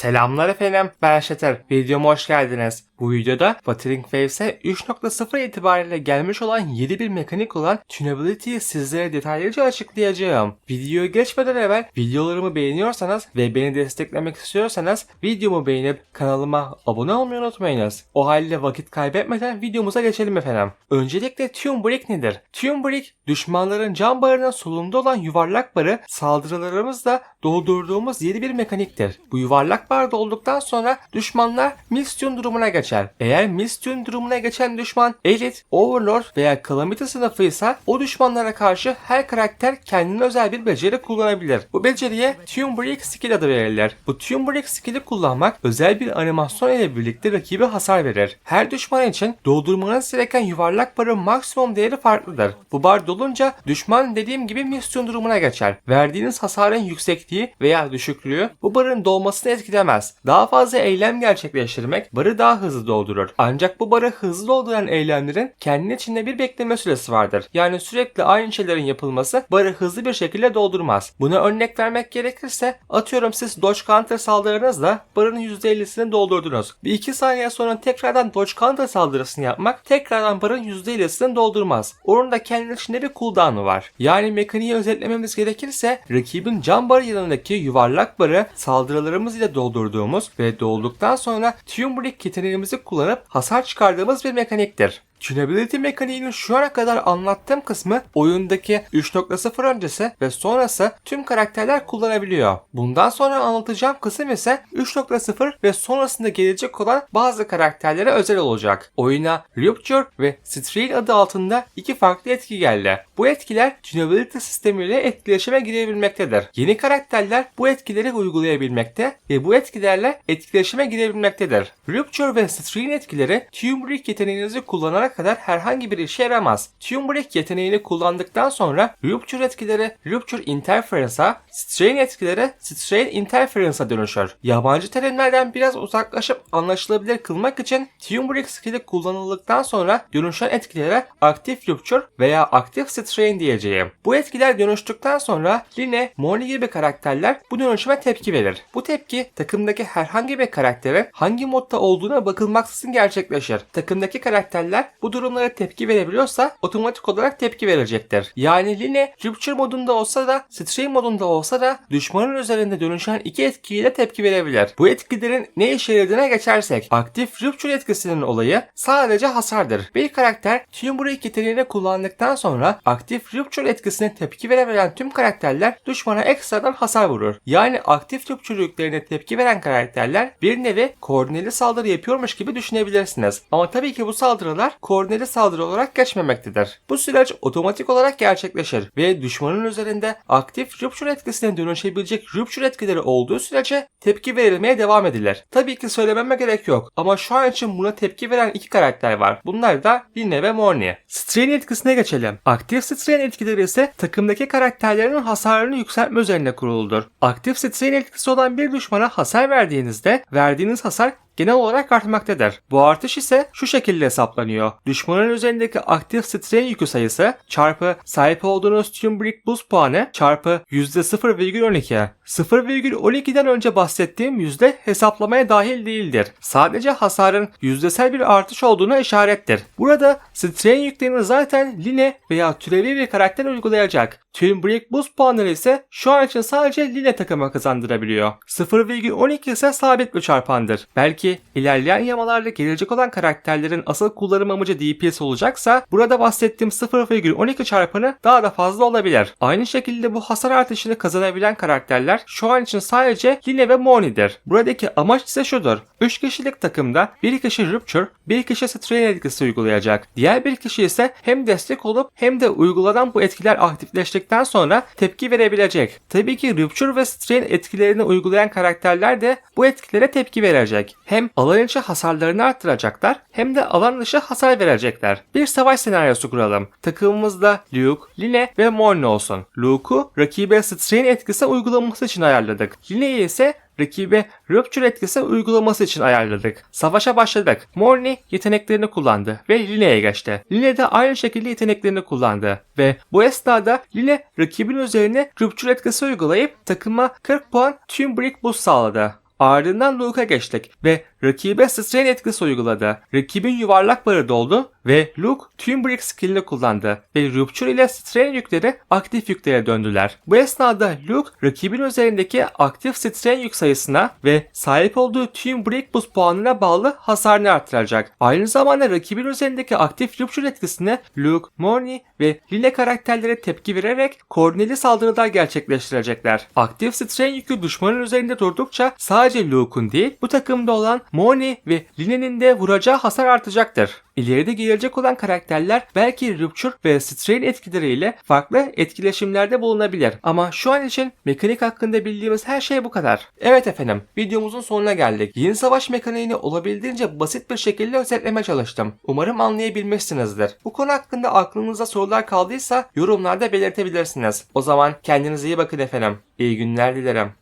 Selamlar efendim ben Şeter. Videoma hoş geldiniz. Bu videoda Wuthering Waves'e 3.0 itibariyle gelmiş olan yeni bir mekanik olan Tunability'yi sizlere detaylıca açıklayacağım. Videoya geçmeden evvel videolarımı beğeniyorsanız ve beni desteklemek istiyorsanız videomu beğenip kanalıma abone olmayı unutmayınız. O halde vakit kaybetmeden videomuza geçelim efendim. Öncelikle Tune Break nedir? Tune Break düşmanların can barının solunda olan yuvarlak barı saldırılarımızla doldurduğumuz yeni bir mekaniktir. Bu yuvarlak bar dolduktan sonra düşmanlar Mistune durumuna geçer. Eğer Mistune durumuna geçen düşman Elite, Overlord veya Calamity sınıfıysa o düşmanlara karşı her karakter kendine özel bir beceri kullanabilir. Bu beceriye Tune Break skill adı verilir. Bu Tune Break skill'i kullanmak özel bir animasyon ile birlikte rakibe hasar verir. Her düşman için doldurmanız gereken yuvarlak barın maksimum değeri farklıdır. Bu bar dolunca düşman dediğim gibi Mistune durumuna geçer. Verdiğiniz hasarın yüksekliği veya düşüklüğü bu barın dolmasını etkilemez. Daha fazla eylem gerçekleştirmek barı daha hızlı doldurur. Ancak bu barı hızlı dolduran eylemlerin kendi içinde bir bekleme süresi vardır. Yani sürekli aynı şeylerin yapılması barı hızlı bir şekilde doldurmaz. Buna örnek vermek gerekirse atıyorum siz Dodge Counter saldırınızla barın %50'sini doldurdunuz. Bir iki saniye sonra tekrardan Dodge Counter saldırısını yapmak tekrardan barın %50'sini doldurmaz. Onun da kendi içinde bir cooldown'u var. Yani mekaniği özetlememiz gerekirse rakibin can barı yanındaki yuvarlak barı saldırılarımız ile doldurduğumuz ve dolduktan sonra Break yeteneğimizi kullanıp hasar çıkardığımız bir mekaniktir. Tunability mekaniğinin şu ana kadar anlattığım kısmı oyundaki 3.0 öncesi ve sonrası tüm karakterler kullanabiliyor. Bundan sonra anlatacağım kısım ise 3.0 ve sonrasında gelecek olan bazı karakterlere özel olacak. Oyuna Rupture ve Strain adı altında iki farklı etki geldi. Bu etkiler Tunability sistemiyle etkileşime girebilmektedir. Yeni karakterler bu etkileri uygulayabilmekte ve bu etkilerle etkileşime girebilmektedir. Rupture ve Strain etkileri Turmeric yeteneğinizi kullanarak kadar herhangi bir işe yaramaz. Turmeric yeteneğini kullandıktan sonra Rupture etkileri Rupture Interference'a, Strain etkileri Strain Interference'a dönüşür. Yabancı terimlerden biraz uzaklaşıp anlaşılabilir kılmak için Turmeric skill'i kullanıldıktan sonra dönüşen etkilere aktif Rupture veya aktif Strain diyeceğim. Bu etkiler dönüştükten sonra Line, Molly gibi karakterler bu dönüşüme tepki verir. Bu tepki takımdaki herhangi bir karakterin hangi modda olduğuna bakılmaksızın gerçekleşir. Takımdaki karakterler bu durumlara tepki verebiliyorsa otomatik olarak tepki verecektir. Yani Line Rupture modunda olsa da Strain modunda olsa da düşmanın üzerinde dönüşen iki etkiyle tepki verebilir. Bu etkilerin ne işe yaradığına geçersek aktif Rupture etkisinin olayı sadece hasardır. Bir karakter tüm Break yeteneğini kullandıktan sonra aktif Rupture etkisine tepki verebilen tüm karakterler düşmana ekstradan hasar vurur. Yani aktif Rupture yüklerine tepki veren karakterler bir nevi koordineli saldırı yapıyormuş gibi düşünebilirsiniz. Ama tabii ki bu saldırılar koordineli saldırı olarak geçmemektedir. Bu süreç otomatik olarak gerçekleşir ve düşmanın üzerinde aktif Rupture etkisine dönüşebilecek Rupture etkileri olduğu sürece tepki verilmeye devam edilir. Tabii ki söylememe gerek yok ama şu an için buna tepki veren iki karakter var. Bunlar da Line ve Morny. Strain etkisine geçelim. Aktif Strain etkileri ise takımdaki karakterlerin hasarını yükseltme üzerine kuruludur. Aktif Strain etkisi olan bir düşmana hasar verdiğinizde verdiğiniz hasar genel olarak artmaktadır. Bu artış ise şu şekilde hesaplanıyor. Düşmanın üzerindeki aktif strain yükü sayısı çarpı sahip olduğunuz tüm brick boost puanı çarpı %0,12. 0,12'den önce bahsettiğim yüzde hesaplamaya dahil değildir. Sadece hasarın yüzdesel bir artış olduğuna işarettir. Burada strain yüklerini zaten Line veya türevi bir karakter uygulayacak. Tüm Break Boost puanları ise şu an için sadece Line takıma kazandırabiliyor. 0,12 ise sabit bir çarpandır. Belki ilerleyen yamalarda gelecek olan karakterlerin asıl kullanım amacı DPS olacaksa burada bahsettiğim 0,12 çarpanı daha da fazla olabilir. Aynı şekilde bu hasar artışını kazanabilen karakterler şu an için sadece Line ve Moni'dir. Buradaki amaç ise şudur. 3 kişilik takımda bir kişi Rupture, bir kişi Strain etkisi uygulayacak. Diğer bir kişi ise hem destek olup hem de uygulanan bu etkiler aktifleştikten sonra tepki verebilecek. Tabii ki Rupture ve Strain etkilerini uygulayan karakterler de bu etkilere tepki verecek. Hem alan içi hasarlarını arttıracaklar hem de alan dışı hasar verecekler. Bir savaş senaryosu kuralım. Takımımızda Luke, Line ve Morny olsun. Luke'u rakibe Strain etkisi uygulaması için ayarladık. Line'yi ise rakibe Rupture etkisi uygulaması için ayarladık. Savaşa başladık. Morny yeteneklerini kullandı ve Line'ye geçti. Line de aynı şekilde yeteneklerini kullandı ve bu esnada Line rakibin üzerine Rupture etkisi uygulayıp takıma 40 puan tüm break boost sağladı. Ardından Luke'a geçtik ve rakibe strain etkisi uyguladı. Rakibin yuvarlak barı doldu ve Luke tüm break skillini kullandı ve Rupture ile strain yükleri aktif yüklere döndüler. Bu esnada Luke rakibin üzerindeki aktif strain yük sayısına ve sahip olduğu tüm break boost puanına bağlı hasarını artıracak. Aynı zamanda rakibin üzerindeki aktif Rupture etkisine Luke, Morny ve Lile karakterlere tepki vererek koordineli saldırılar gerçekleştirecekler. Aktif strain yükü düşmanın üzerinde durdukça sadece Luke'un değil bu takımda olan Morny ve Line'nin de vuracağı hasar artacaktır. İleride gelecek olan karakterler belki Rupture ve Strain etkileriyle farklı etkileşimlerde bulunabilir. Ama şu an için mekanik hakkında bildiğimiz her şey bu kadar. Evet efendim, videomuzun sonuna geldik. Yeni savaş mekaniğini olabildiğince basit bir şekilde özetleme çalıştım. Umarım anlayabilmişsinizdir. Bu konu hakkında aklınızda sorular kaldıysa yorumlarda belirtebilirsiniz. O zaman kendinize iyi bakın efendim. İyi günler dilerim.